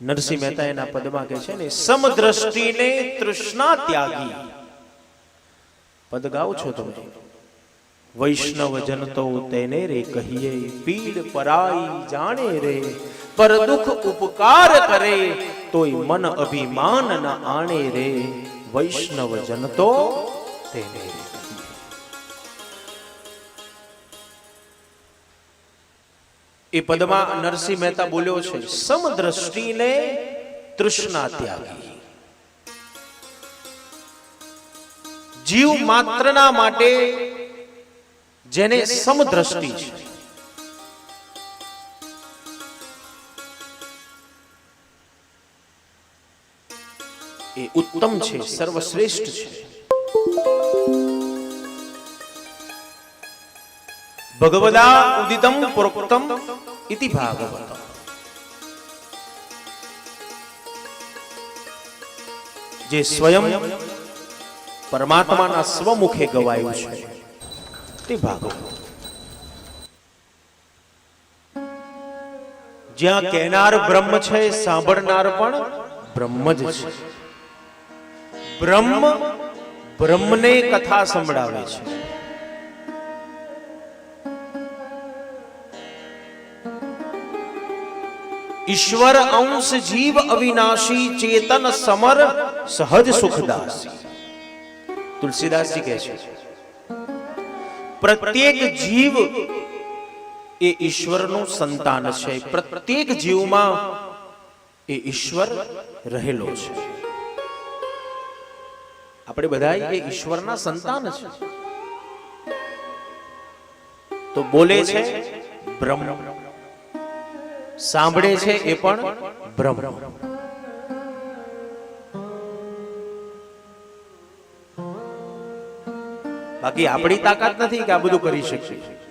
નરસિંહ મહેતા એના પદમાં કહે છે ને સમદ્રષ્ટિને તૃષ્ણા ત્યાગી પદ ગાઓ છો તમે? વૈષ્ણવ જન તો તેને રે કહીએ પીડ પરાઈ જાણે રે પર દુઃખ ઉપકાર કરે તોય મન અભિમાન ન આણે રે. વૈષ્ણવ જન તો તેને રે. એ પદમાં નરસિંહ મહેતા બોલ્યો છે, સમદ્રષ્ટિને તૃષ્ણા ત્યાગી. જીવ માત્રના માટે જેને સમદ્રષ્ટિ છે. એ ઉત્તમ છે, સર્વશ્રેષ્ઠ છે. ભગવદા ઉદિતમ પ્રોક્તમ ઇતિ ભાગવત જે સ્વયં પરમાત્માના સ્વમુખે ગવાયું છે તે ભાગવત જ્યાં કહેનાર બ્રહ્મ છે, સાંભળનાર પણ બ્રહ્મ જ છે। બ્રહ્મ બ્રહ્મને કથા સંભળાવે છે। ઈશ્વર અંશ જીવ અવિનાશી ચેતન સમર સહજ સુખદાસી. તુલસીદાસજી કહે છે, પ્રત્યેક જીવ એ ઈશ્વરનું સંતાન છે. પ્રત્યેક જીવમાં એ ઈશ્વર રહેલો છે. આપણે બધા એ ઈશ્વરના સંતાન છે. તો બોલે છે, બ્રહ્મ. સાંભળે છે એ પણ બ્રહ્મ. બાકી આપણી તાકાત નથી કે આ બધું કરી શકીએ.